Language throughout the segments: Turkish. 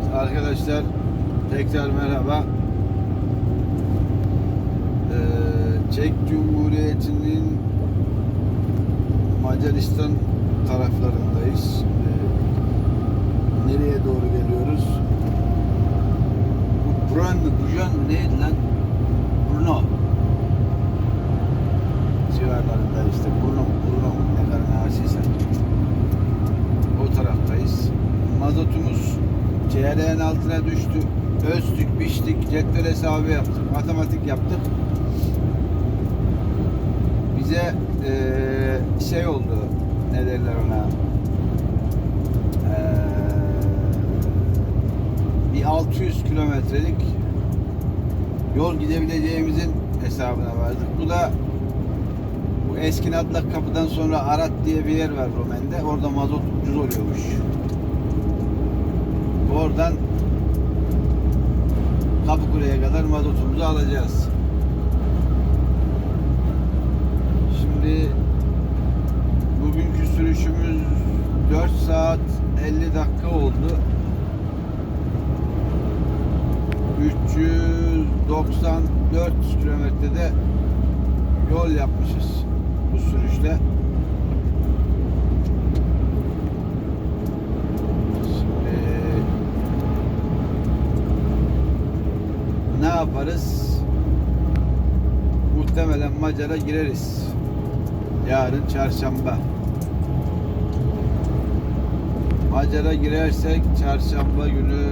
Evet arkadaşlar tekrar merhaba. Ee, Çek Cumhuriyeti'nin Macaristan taraflarındayız. Şimdi nereye doğru geliyoruz? Bu Buran mı? Bujan mı? Neydi lan? Brno. Civarlarında işte. Brno mu? Brno mu? Ne kadar nasıysa. O taraftayız. Mazotumuz çeyreğin altına düştü. Ölçtük, biçtik, cetvel hesabı yaptık, matematik yaptık. Bize eee, şey oldu, ne derler ona, Eee, bir 600 kilometrelik yol gidebileceğimizin hesabına vardık. Bu da bu eski Nadlak kapıdan sonra Arat diye bir yer var Romen'de. Orada mazot ucuz oluyormuş. Oradan Kapıkule'ye kadar mazotumuzu alacağız. Şimdi bugünkü sürüşümüz 4 saat 50 dakika oldu. 394 kilometrede yol yapmışız bu sürüşte. Şimdi ne yaparız? Muhtemelen Macar'a gireriz. Yarın çarşamba. Macar'a girersek çarşamba günü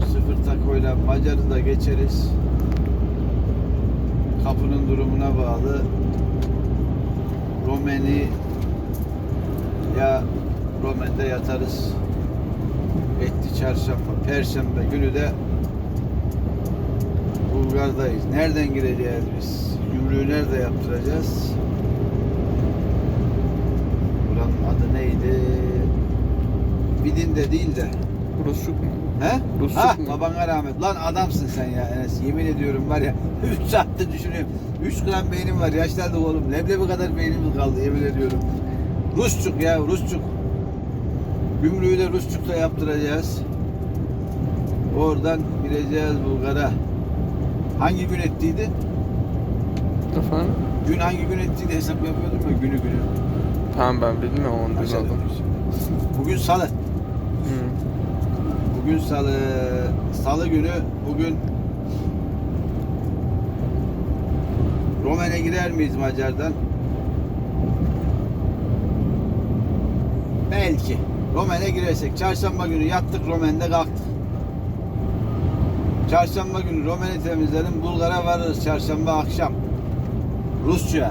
sıfır takoyla Macar'ı da geçeriz. Kapının durumuna bağlı. Romeni ya Romen'de yatarız. Etti çarşamba, perşembe günü de Bulgar'dayız. Nereden gireceğiz biz? Gümrüğü nerede yaptıracağız? Buranın adı neydi? Bidin'de değil de. Rusluk mu? He? Rusluk ha, mu? babana rahmet. Lan adamsın sen ya Enes. Yemin ediyorum var ya 3 saatte düşünüyorum. 3 gram beynim var. Yaşlandık oğlum. Leblebi kadar beynimiz kaldı yemin ediyorum. Rusçuk ya Rusçuk. Gümrüğü de Rusçuk'ta yaptıracağız. Oradan gireceğiz Bulgar'a. Hangi gün ettiydi? Efendim? Gün hangi gün ettiydi hesap yapıyordum ya günü günü. Tamam ben bilmiyorum onu duymadım. Bugün salı. Hı. Bugün salı. Salı günü bugün Romen'e girer miyiz Macar'dan? Belki. Romen'e girersek çarşamba günü yattık Romen'de kalktık. Çarşamba günü Romen'i temizlerim. Bulgar'a varırız çarşamba akşam. Rusça.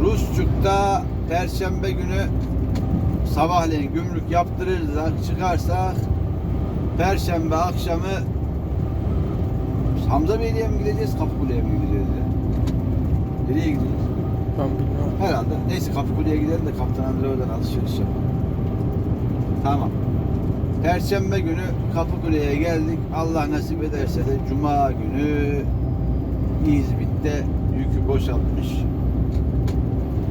Rusçuk'ta Perşembe günü sabahleyin gümrük yaptırırsak çıkarsak Perşembe akşamı Hamza Beyliğe mi gideceğiz, Kapıkule'ye mi gideceğiz ya? Nereye gideceğiz? Ben bilmiyorum. Herhalde. Neyse Kapıkule'ye gidelim de Kaptan Andreo'dan alışveriş yapalım. Tamam. Perşembe günü Kapıkule'ye geldik. Allah nasip ederse de Cuma günü İzmit'te yükü boşaltmış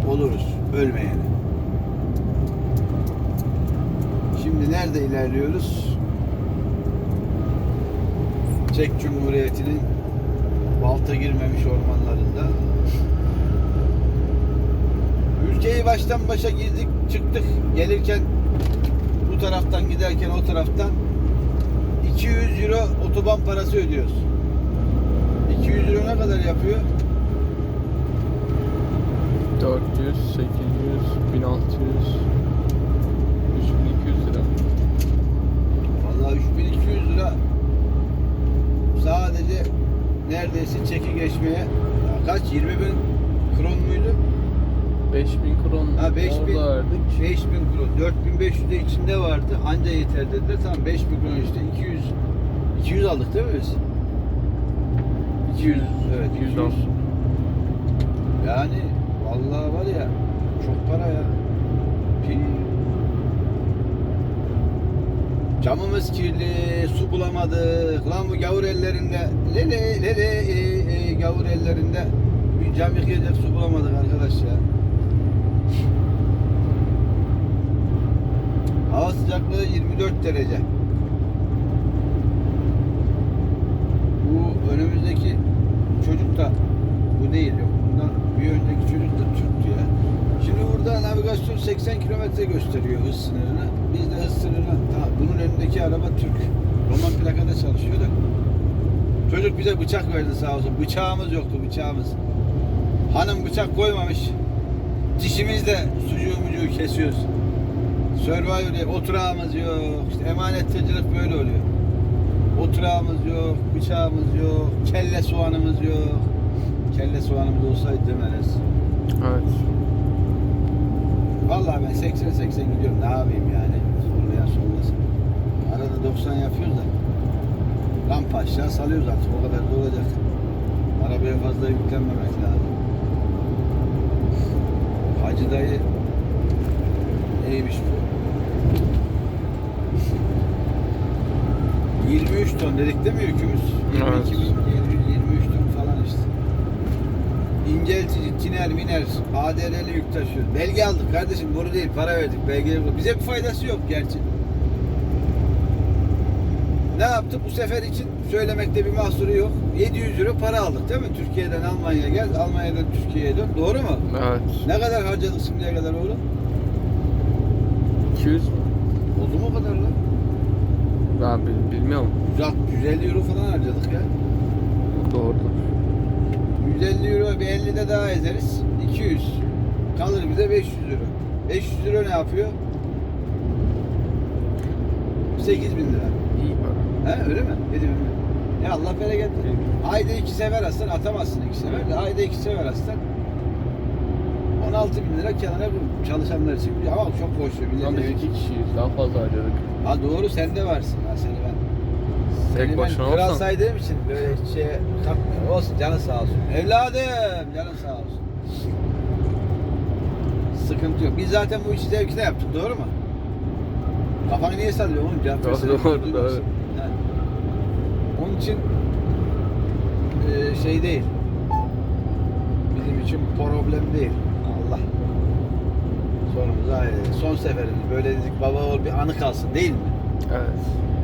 oluruz. Ölmeyene. Şimdi nerede ilerliyoruz? Çek Cumhuriyeti'nin balta girmemiş ormanlarında. Ülkeyi baştan başa girdik, çıktık. Gelirken bu taraftan giderken o taraftan 200 euro otoban parası ödüyoruz. 200 euro ne kadar yapıyor? 400, 800, 1600, 3200 lira. Vallahi 3200 lira sadece neredeyse çeki geçmeye ya kaç 20 bin kron muydu? 5000 kron Ha 5000 orada verdik. 5000 kron 4500 de içinde vardı anca yeter dediler tamam 5000 kron işte 200 200 aldık değil mi biz? 200 evet 200 200 aldık. Yani vallahi var ya çok para ya. Pi. Camımız kirli, su bulamadık. Lan bu gavur ellerinde, lele lele e, e, gavur ellerinde bir cam yıkayacak su bulamadık arkadaş ya. Hava sıcaklığı 24 derece. Bu önümüzdeki çocuk da bu değil yok. Bundan bir önceki çocuk da Türk'tü ya. Şimdi burada navigasyon 80 kilometre gösteriyor hız sınırını. Biz de hız sınırını tamam, bunun önündeki araba Türk. Roman plakada çalışıyordu. Çocuk bize bıçak verdi sağ olsun. Bıçağımız yoktu bıçağımız. Hanım bıçak koymamış. Dişimizle sucuğumuzu kesiyoruz. Survivor diye oturağımız yok. İşte emanettecilik böyle oluyor. Oturağımız yok, bıçağımız yok, kelle soğanımız yok. Kelle soğanımız olsaydı demeniz. Evet. Vallahi ben 80 80 gidiyorum. Ne yapayım yani? Sollayan sollasın. Arada 90 yapıyoruz da. Rampa aşağı salıyoruz artık. O kadar da olacak. Arabaya fazla yüklenmemek lazım. Hacı dayı neymiş bu? 23 ton dedik değil mi yükümüz? 22 Evet. bin, 23 ton falan işte. İnceltici, tiner, miner, ADR'li yük taşıyor. Belge aldık kardeşim, boru değil, para verdik. Belge yok. Bize bir faydası yok gerçi. Ne yaptık bu sefer için söylemekte bir mahsuru yok. 700 euro para aldık değil mi? Türkiye'den Almanya'ya gel, Almanya'dan Türkiye'ye dön. Doğru mu? Evet. Ne kadar harcadık şimdiye kadar oğlum? 200 mü? Oldu mu o kadar lan? Ben bil- bilmiyorum. 150 euro falan harcadık ya. Doğrudur. 150 euro bir 50 de daha ezeriz. 200. Kalır bize 500 euro. 500 euro ne yapıyor? 8 bin lira. İyi para. He öyle mi? 7 bin lira. Ya Allah bereket. Ayda iki sefer aslan atamazsın iki sefer de ayda iki sefer aslan 16 bin lira kenara koy. çalışanlar için ama çok ver. Lan biz iki kişiyiz. Daha fazla harcadık. Ha doğru sen de varsın ha seni ben. Tek seni başına ben kral olsam. saydığım için böyle şeye takmıyorum. Olsun canın sağ olsun. Evladım canın sağ olsun. Sıkıntı yok. Biz zaten bu işi zevkine yaptık doğru mu? Kafanı niye sallıyorsun oğlum? Cevap Doğru, doğru, doğru. Ha. Onun için eee, şey değil. Bizim için problem değil. Allah. Sonumuz ayrı. Son seferimiz böyle dedik baba ol bir anı kalsın değil mi? Evet.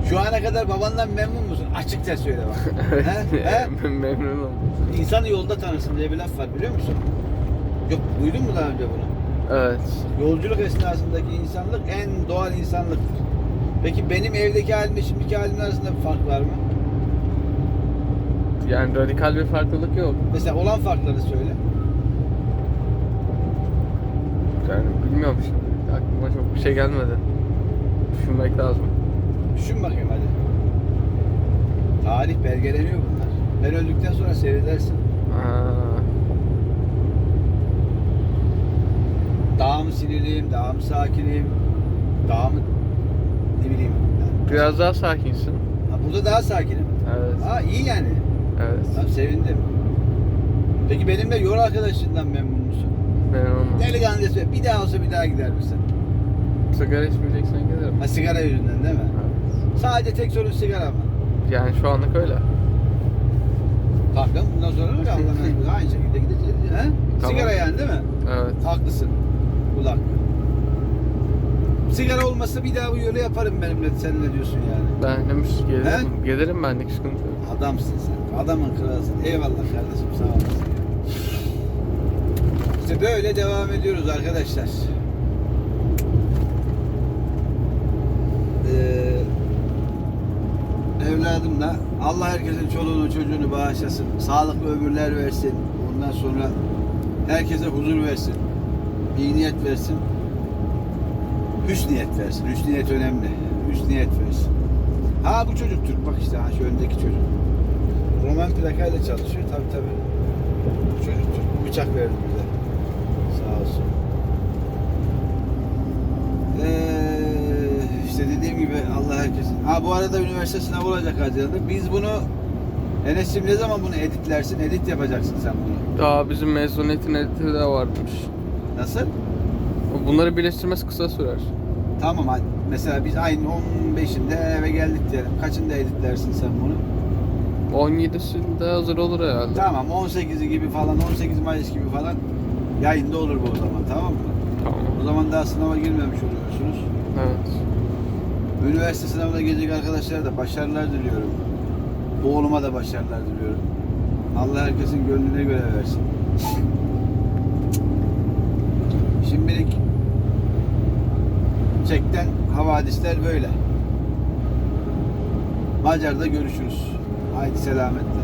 Şu ana kadar babandan memnun musun? Açıkça söyle bak. he? He? Ben memnunum. İnsanı yolda tanırsın diye bir laf var biliyor musun? Yok duydun mu daha önce bunu? Evet. Yolculuk esnasındaki insanlık en doğal insanlıktır. Peki benim evdeki halimle şimdiki halimin arasında bir fark var mı? Yani radikal bir farklılık yok. Mesela olan farkları söyle. Yani bilmiyorum şimdi. Aklıma çok bir şey gelmedi. Düşünmek lazım. Düşün bakayım hadi. Tarih belgeleniyor bunlar. Ben öldükten sonra seyredersin. Aa, Daha mı sinirliyim, daha mı sakinim, daha mı ne bileyim. Yani. biraz daha sakinsin. Ha, burada daha sakinim. Evet. Ha iyi yani. Evet. Tamam sevindim. Peki benimle yol arkadaşından memnun musun? Delikanlı söyle. Bir daha olsa bir daha gider misin? Sigara içmeyeceksen gelirim. Ha sigara yüzünden değil mi? Evet. Sadece tek sorun sigara mı? Yani şu anlık öyle. Bakın bundan sonra öyle. Aynı şekilde gideceğiz. He? Tamam. Sigara yani değil mi? Evet. Haklısın. Kulak. Sigara olmasa bir daha bu yolu yaparım benimle. Sen ne diyorsun yani? Ben demiş gelirim. Gelirim benlik sıkıntı yok. Adamsın sen. Adamın kralısın. Eyvallah kardeşim sağ olasın. İşte böyle devam ediyoruz arkadaşlar. Ee, evladımla Allah herkesin çoluğunu çocuğunu bağışlasın. Sağlıklı ömürler versin. Ondan sonra herkese huzur versin. İyi niyet versin. Hüsn niyet versin. Hüsn niyet önemli. Hüsn niyet versin. Ha bu çocuk Türk bak işte ha şu öndeki çocuk. Roman plakayla çalışıyor tabi tabi. Bu çocuk Türk. Bıçak verdi bize. Sağ olsun. Ee, işte dediğim gibi Allah herkesin. Ha bu arada üniversite sınavı olacak Haziran'da. Biz bunu Enes'cim ne zaman bunu editlersin? Edit yapacaksın sen bunu. Daha bizim mezuniyetin editi de varmış. Nasıl? Bunları birleştirmesi kısa sürer. Tamam hadi. Mesela biz aynı 15'inde eve geldik diyelim. Kaçında editlersin sen bunu? 17'sinde hazır olur herhalde. Tamam 18'i gibi falan 18 Mayıs gibi falan Yayında olur bu o zaman tamam mı? Tamam. O zaman daha sınava girmemiş oluyorsunuz. Evet. Üniversite sınavına gelecek arkadaşlara da başarılar diliyorum. Oğluma da başarılar diliyorum. Allah herkesin gönlüne göre versin. Şimdilik çekten havadisler böyle. Macar'da görüşürüz. Haydi selametle.